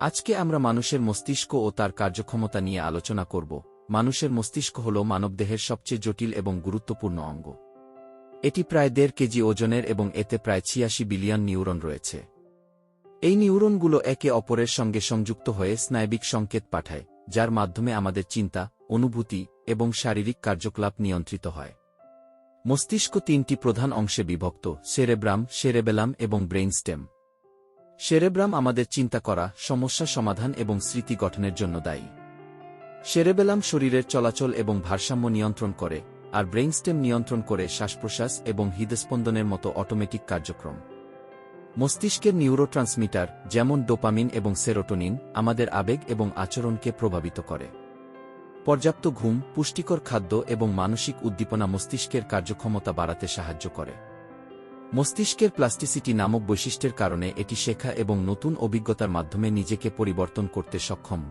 আজকে আমরা মানুষের মস্তিষ্ক ও তার কার্যক্ষমতা নিয়ে আলোচনা করব। মানুষের মস্তিষ্ক হল মানবদেহের সবচেয়ে জটিল এবং গুরুত্বপূর্ণ অঙ্গ। এটি প্রায় দেড় কেজি ওজনের এবং এতে প্রায় ছিয়াশি বিলিয়ন নিউরন রয়েছে। এই নিউরনগুলো একে অপরের সঙ্গে সংযুক্ত হয়ে স্নায়বিক সংকেত পাঠায়, যার মাধ্যমে আমাদের চিন্তা, অনুভূতি এবং শারীরিক কার্যকলাপ নিয়ন্ত্রিত হয়। মস্তিষ্ক তিনটি প্রধান অংশে বিভক্ত, সেরেব্রাম, সেরেবেলাম এবং ব্রেইনস্টেম। সেরেব্রাম আমাদের চিন্তা করা, সমস্যা সমাধান এবং স্মৃতি গঠনের জন্য দায়ী। সেরেবেলাম শরীরের চলাচল এবং ভারসাম্য নিয়ন্ত্রণ করে, আর ব্রেইনস্টেম নিয়ন্ত্রণ করে শ্বাসপ্রশ্বাস এবং হৃদস্পন্দনের মতো অটোমেটিক কার্যক্রম। মস্তিষ্কের নিউরোট্রান্সমিটার, যেমন ডোপামিন এবং সেরোটোনিন, আমাদের আবেগ এবং আচরণকে প্রভাবিত করে। পর্যাপ্ত ঘুম, পুষ্টিকর খাদ্য এবং মানসিক উদ্দীপনা মস্তিষ্কের কার্যক্ষমতা বাড়াতে সাহায্য করে। মস্তিষ্কের প্লাস্টিসিটি নামক বৈশিষ্ট্যের কারণে এটি শেখা এবং নতুন অভিজ্ঞতার মাধ্যমে নিজেকে পরিবর্তন করতে সক্ষম।